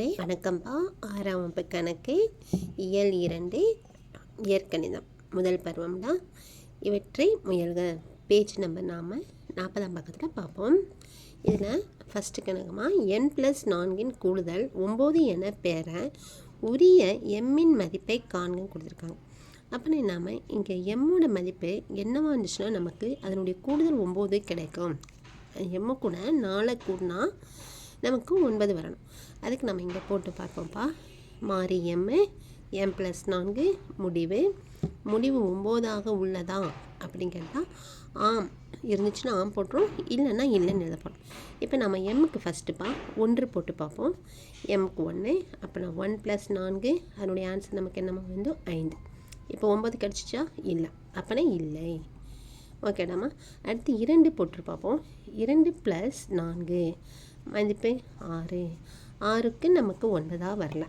வணக்கம்ப்பா ஆறாம் வகுப்பு கணக்கு. இயல் இரண்டு. இயற்கணிதம். முதல் பருவம்னா இவற்றை முயல்க. பேஜ் நம்பர் நாம் நாற்பதாம் பக்கத்தில் பார்ப்போம். இதில் ஃபஸ்ட்டு கணக்கமாக என் ப்ளஸ் நான்கின் கூடுதல் ஒம்பது என பெற உரிய எம்மின் மதிப்பை காண்க கொடுத்துருக்காங்க. அப்படி நாம் இங்கே எம்மோட மதிப்பு என்னவா இருந்துச்சுன்னா நமக்கு அதனுடைய கூடுதல் ஒம்பது கிடைக்கும். எம்மு கூட நாளை கூடனா நமக்கு ஒன்பது வரணும். அதுக்கு நம்ம இங்கே போட்டு பார்ப்போம்ப்பா. மாறி எம்மு எம் ப்ளஸ் நான்கு முடிவு. முடிவு ஒம்போதாக உள்ளதா அப்படின்னு கேட்டால் ஆம். இருந்துச்சுன்னா ஆம் போட்டுரும். இல்லைன்னா இல்லைன்னு எழுதப்படும் இப்போ நம்ம எம்முக்கு ஃபஸ்ட்டுப்பா ஒன்று போட்டு பார்ப்போம். எம்முக்கு ஒன்று அப்போ நான் ஒன் ப்ளஸ் நான்கு அதனுடைய ஆன்சர் நமக்கு என்னமா வந்து ஐந்து. இப்போ ஒம்பது கிடச்சிச்சா? இல்லை. அப்போனா இல்லை. ஓகேடாமா அடுத்து இரண்டு போட்டு பார்ப்போம். இரண்டு ப்ளஸ் நான்கு. மதிப்பு ஆறு. ஆறுக்கு நமக்கு ஒன்பதாக வரல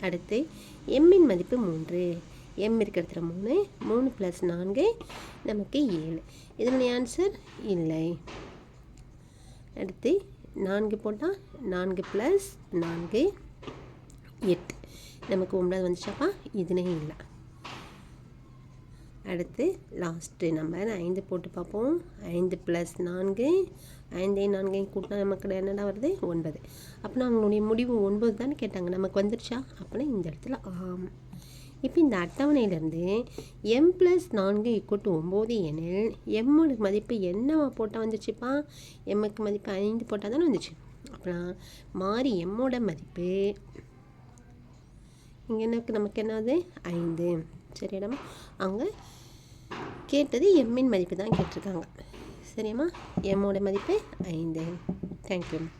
அடுத்து எம்மின் மதிப்பு மூன்று. எம் இருக்கிற மூணு. மூணு ப்ளஸ் நான்கு நமக்கு ஏழு. இதனுடைய ஆன்சர் இல்லை. அடுத்து நான்கு போட்டால் நான்கு ப்ளஸ் நான்கு எட்டு. நமக்கு ஒன்பது வந்துச்சாப்பா? இதுனே இல்லை. அடுத்து லாஸ்ட்டு நம்பர் ஐந்து போட்டு பார்ப்போம். ஐந்து ப்ளஸ் நான்கு ஐந்து நான்கையும் கூட்டினா நமக்கு என்னடா வருது? ஒன்பது. அப்போனா அவங்களுடைய முடிவு ஒன்பது தானே கேட்டாங்க. நமக்கு வந்துருச்சா? அப்படின்னா இந்த இடத்துல ஆம். இப்போ இந்த அட்டவணையிலேருந்து எம் ப்ளஸ் நான்கு இக்குட்டு ஒம்பது எனில் எம்மோட மதிப்பு என்னவா போட்டால் வந்துச்சுப்பா எம்முக்கு மதிப்பு ஐந்து போட்டால் தானே வந்துச்சு. அப்புறம் மாறி எம்மோட மதிப்பு இங்கே எனக்கு நமக்கு என்னது? ஐந்து. சரியாடாமா? அங்கே கேட்டது எம்மின் மதிப்பு தான் கேட்டிருக்காங்க. சரியாம்மா? எம்மோட மதிப்பு ஐந்து. தேங்க்யூ